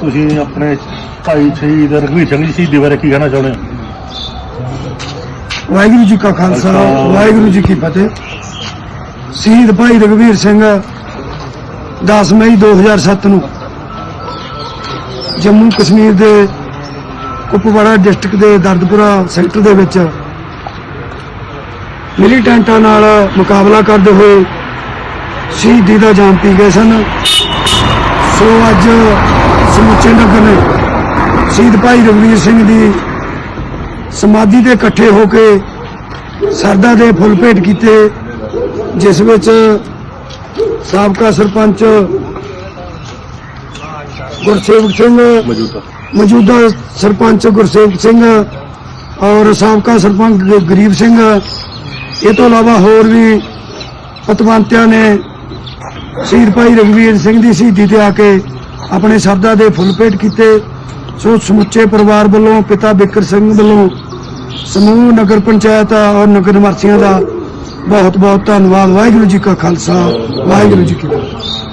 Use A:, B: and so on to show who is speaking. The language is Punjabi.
A: ਤੁਸੀਂ ਆਪਣੇ ਭਾਈ ਸ਼ਹੀਦ ਰਘਵੀਰ ਸਿੰਘ ਜੀ ਸ਼ਹੀਦੀ ਬਾਰੇ ਕੀ ਕਹਿਣਾ ਚਾਹੁੰਦੇ ਹੋ?
B: ਵਾਹਿਗੁਰੂ ਜੀ ਕਾ ਖਾਲਸਾ। ਵਾਹਿਗੁਰੂ ਜੀ ਕੀ ਫਤਿਹ। ਸ਼ਹੀਦ ਭਾਈ ਰਘਵੀਰ ਸਿੰਘ 10 ਮਈ 2007 ਨੂੰ ਜੰਮੂ ਕਸ਼ਮੀਰ ਦੇ ਕੁਪਵਾੜਾ ਡਿਸਟ੍ਰਿਕਟ ਦੇ ਦਰਦਪੁਰਾ ਸੈਕਟਰ ਦੇ ਵਿੱਚ ਮਿਲੀਟੈਂਟਾਂ ਨਾਲ ਮੁਕਾਬਲਾ ਕਰਦੇ ਹੋਏ ਸ਼ਹੀਦੀ ਦਾ ਜਾਮ ਪੀ ਗਏ ਸਨ। ਸੋ ਅੱਜ ਸਮੁੱਚੇ ਨਗਰ ਨੇ ਸ਼ਹੀਦ ਭਾਈ ਰਘਵੀਰ ਸਿੰਘ ਦੀ ਸਮਾਧੀ ਤੇ ਇਕੱਠੇ ਹੋ ਕੇ ਸਰਦਾ ਦੇ ਫੁੱਲ ਭੇਟ ਕੀਤੇ ਜਿਸ ਵਿੱਚ ਸਾਬਕਾ ਸਰਪੰਚ ਗੁਰਸੇਵਕ ਸਿੰਘ
A: ਮੌਜੂਦਾ।
B: ਮੌਜੂਦਾ ਸਰਪੰਚ ਗੁਰਸੇਵਕ ਸਿੰਘ ਔਰ ਸਾਬਕਾ ਸਰਪੰਚ ਗਰੀਬ ਸਿੰਘ। ਇਹ ਤੋਂ ਇਲਾਵਾ ਹੋਰ ਵੀ ਪਤਵੰਤਿਆਂ ਨੇ ਸ਼ਹੀਦ ਭਾਈ ਰਘਵੀਰ ਸਿੰਘ ਦੀ ਸ਼ਹੀਦੀ ਤੇ ਆ ਕੇ ਆਪਣੇ ਸ਼ਬਦਾਂ ਦੇ ਫੁੱਲ ਭੇਟ ਕੀਤੇ। ਸੋ ਸਮੁੱਚੇ ਪਰਿਵਾਰ ਵੱਲੋਂ, ਪਿਤਾ ਬਿਕਰ ਸਿੰਘ ਵੱਲੋਂ, ਸਮੂਹ ਨਗਰ ਪੰਚਾਇਤ ਔਰ ਨਗਰ ਨਿਵਾਸੀਆਂ ਦਾ ਬਹੁਤ ਬਹੁਤ ਧੰਨਵਾਦ। ਵਾਹਿਗੁਰੂ ਜੀ ਕਾ ਖਾਲਸਾ, ਵਾਹਿਗੁਰੂ ਜੀ ਕੀ ਫਤਿਹ।